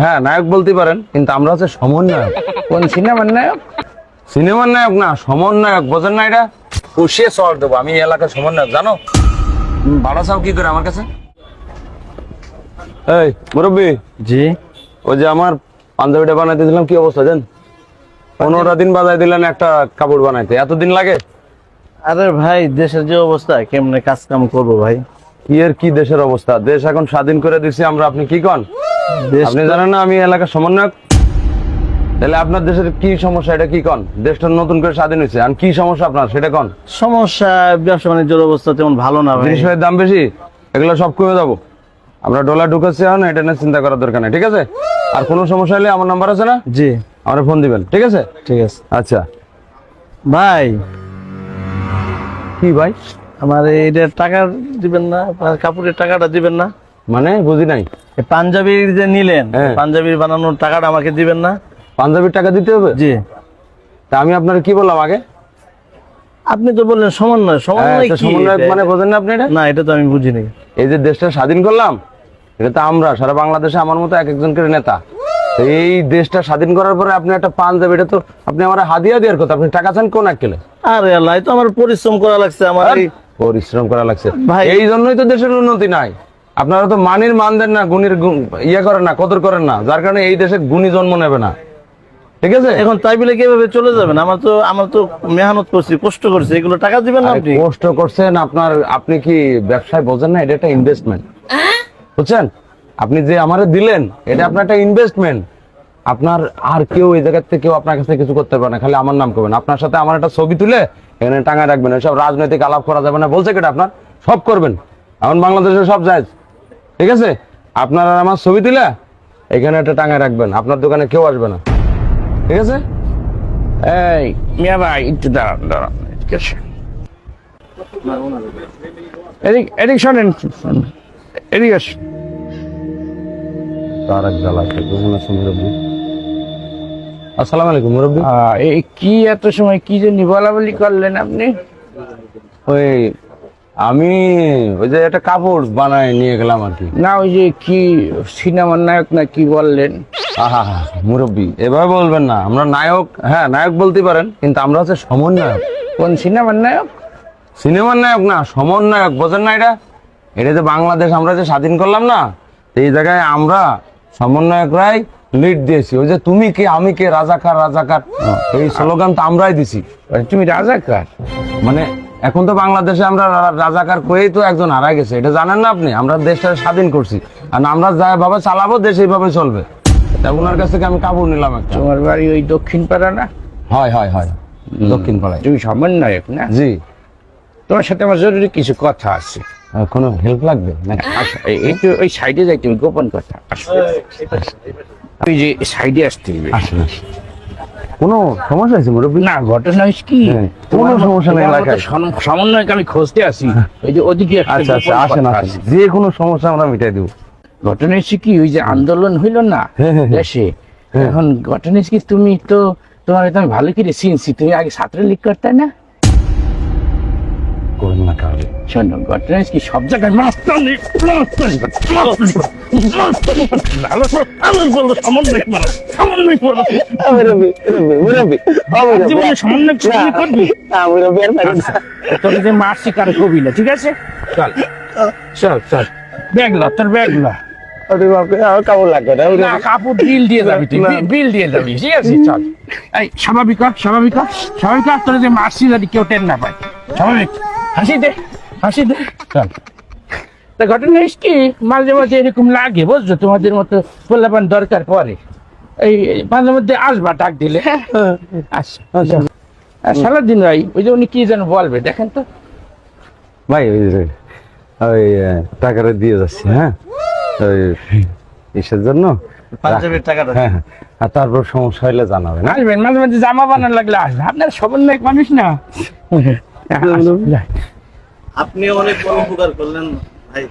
হ্যাঁ নায়ক বলতে পারেন কিন্তু আমরা হচ্ছে সমন্বয়ক। কোন সিনেমার নায়ক? সিনেমার নায়ক না সমন্বয়ক। বোঝেন না এটা? পুষিয়ে সর দেবো আমি এলাকার সমন্বয়ক জানো? ভাড়া চাও কি করে আমার কাছে? এই মুরব্বী। জি। ওই যে আমার পাঞ্জাবিটা বানাইতে দিলাম কি অবস্থা জান পনেরোটা দিন বাজাই দিলেন একটা কাপড় বানাইতে। এতদিন লাগে? আরে ভাই দেশের যে অবস্থা কেমনে কাজ কাম করব ভাই? এর কি দেশের অবস্থা? দেশ এখন স্বাধীন করে দিছি আমরা আপনি কি কন? আপনি জানেন না আমি এলাকার সমন্বয়ক। তাহলে আপনার দেশের কি সমস্যা এটা কি কন? দেশটা নতুন করে স্বাধীন হয়েছে আর কি সমস্যা আপনার? সেটা কন? সমস্যা ব্যবসা বাণিজ্যের অবস্থা তেমন ভালো না ভাই। জিনিসের দাম বেশি? এগুলো সব কমে যাব। আমরা ডলার ঢুকাচ্ছি এখন এটা নিয়ে চিন্তা করার দরকার নেই ঠিক আছে? আর কোনো সমস্যা হলে আমার নাম্বার আছে না? জি। আমার ফোন দিবেন ঠিক আছে? ঠিক আছে। আচ্ছা। ভাই। কি ভাই? আমার এইটার টাকা দিবেন না কাপড়ের টাকাটা দিবেন না। মানে বুঝি নাই। পাঞ্জাবির যে নিলেন হ্যাঁ। পাঞ্জাবির বানানোর টাকাটা আমাকে দিবেন না। পাঞ্জাবির টাকা দিতে হবে? জি। তা আমি আপনার কি বললাম আগে? আপনি তো বললেন সমন্বয় হ্যাঁ, সমন্বয় সমন্বয়ক এটা? মানে বোঝেন না আপনি এটা? না এটা তো আমি বুঝিনি। এই যে দেশটা স্বাধীন করলাম এটা তো আমরা সারা বাংলাদেশে আমার মতো এক একজন করে নেতা। এই দেশটা স্বাধীন করার পরে আপনি একটা পাঞ্জাবি এটা তো আপনি আমার হাদিয়া দেওয়ার কথা আপনি টাকা চান কোন আক্কেলে আরে আল্লাহ তো আমার পরিশ্রম করা লাগছে আমার পরিশ্রম করা লাগছে। এই জন্যই তো দেশের উন্নতি নাই। আপনারা তো মানির মান দেন না গুণীর গুণ- ইয়ে করেন না কদর করেন না। যার কারণে এই দেশে গুণী জন্ম নেবে না। ঠিক আছে? এখন তাই বলে কীভাবে চলে যাবেন? আমার তো আমার তো মেহনত করছি কষ্ট করছি। এগুলো টাকা দিবেন না আপনি? কষ্ট করছেন আপনার আপনি কি ব্যবসায় বোঝেন না? এটা একটা ইনভেস্টমেন্ট বুঝছেন? আপনি যে আমারে দিলেন এটা আপনার একটা ইনভেস্টমেন্ট আপনার আর কেউ এই জায়গার থেকে কেউ আপনার কাছে কিছু করতে পারে না। খালি আমার নাম করবেন। আপনার সাথে আমার একটা ছবি তুলে এখানে টাঙায় রাখবেন সব রাজনৈতিক আলাপ করা যাবে না। বলছে কেটা আপনার? সব করবেন। এখন বাংলাদেশে সব যায় ঠিক আছে? আপনার আর আমার ছবি দিলে এখানে একটা টাঙায় রাখবেন। আপনার দোকানে কেউ আসবে না। ঠিক আছে? এই মিয়া ভাই একটু দাঁড়ান দাঁড়ান। ঠিক আছে? এদিক এদিক শোনেন। এদিক আসুন। তার এক জ্বালা মুরব্বী। আসসালামু আলাইকুম মুরব্বী। এই কি এত সময় কি জন্য বলা বলি করলেন আপনি? ওই আমি ওই যে একটা কাপড় বানায় নিয়ে গেলাম আর কি। না ওই যে কি সিনেমার নায়ক না কি বললেন? আহা মুরব্বী এভাবে বলবেন না। আমরা নায়ক হ্যাঁ নায়ক বলতে পারেন কিন্তু আমরা হচ্ছে সমন্বয়ক। কোন সিনেমার নায়ক? সিনেমার নায়ক না সমন্বয়ক বোঝেন না এটা? এটা যে বাংলাদেশ আমরা যে স্বাধীন করলাম না এই জায়গায় আমরা সমন্বয়করাই লিড দিয়েছি ওই যে তুমি কে আমি কে রাজাকার রাজাকার এই স্লোগান তো আমরাই দিছি মানে তুমি রাজাকার মানে এখন তো বাংলাদেশে আমরা রাজাকার করেই তো একজন হারা গেছে এটা জানেন না আপনি আমরা দেশটা স্বাধীন করছি আর আমরা যা যেভাবে চালাবো দেশ এইভাবে চলবে তা ওনার কাছ থেকে আমি কাপড় নিলাম একটা তোমার বাড়ি ওই দক্ষিণ পাড়া না হয় হয় হয় দক্ষিণ পাড়ায় তুমি সমন্বয়ক না জি তোমার সাথে আমার জরুরি কিছু কথা আছে কোনো হেল্প লাগবে না এই- ওই সাইডে যাই তুমি গোপন কথা ওই যে সাইডে আসতে হবে আসুন আসুন। কোনো সমস্যা আছে মুরব্বী? না ঘটনা হয়েছে কি? হ্যাঁ, কোনো সমস্যা নেই এলাকায়। সম- সমন্বয়ক আমি খুঁজতে আসি। ওই যে ওদিকে আচ্ছা আচ্ছা আসেন আসেন। যে কোনো সমস্যা আমরা মিটাই দেবো। ঘটনা হয়েছে কি? ওই যে আন্দোলন হইল না হ্যাঁ, হ্যাঁ, হ্যাঁ। দেশে? এখন ঘটনা হয়েছে কি? তুমি তো তোমার আমি ভালো করে চিনছি। তুমি আগে ছাত্রলীগ করতে না? করেন না কাজে শোনো ঘটনা কি সব জায়গায় মাস্তানি মাস্তানি মাস্তানি, মাস্তানি, ভালো করে আমার বলব সমন্বয় করো সমন্বয় করো জীবনে সমন্বয় তুমি করবি? আচ্ছা, তোর যে মারছি কারও কবি না ঠিক আছে? চল। চল চল। ব্যাগ ল তোর ব্যাগ ল কেমন লাগবে না না কাপড় বিল দিয়ে যাবি তুই বিল দিয়ে যাবি ঠিক আছে? চল। এই স্বাভাবিক স্বাভাবিক স্বাভাবিক তোর যে মারছি যদি কেউ টেন না পায়। স্বাভাবিক? হাসি দে হাসি দে চল। তা ঘটনা হচ্ছে কি মাঝে মাঝে এরকম লাগে বুঝছ? তোমাদের মতো পোলাপান দরকার পরে। এই মাঝে মধ্যে আসবা ডাক দিলে। হ্যাঁ। আচ্ছা আচ্ছা। আর সারাদিন ভাই ওই যে উনি কি যেন বলবে দেখেন তো। ভাই ওই যে ওই টাকাটা দিয়ে যাচ্ছি হ্যাঁ? ওই ইসের জন্য? পাঞ্জাবির টাকাটা। হ্যাঁ হ্যাঁ। আর তারপর সমস্যা হলে জানাবেন হ্যাঁ? আসবেন মাঝে মাঝে জামা বানানো লাগলে আসবে আপনার সমন্বয়ক মানুষ না। আপনি অনেক বড় উপকার করলেন ভাই।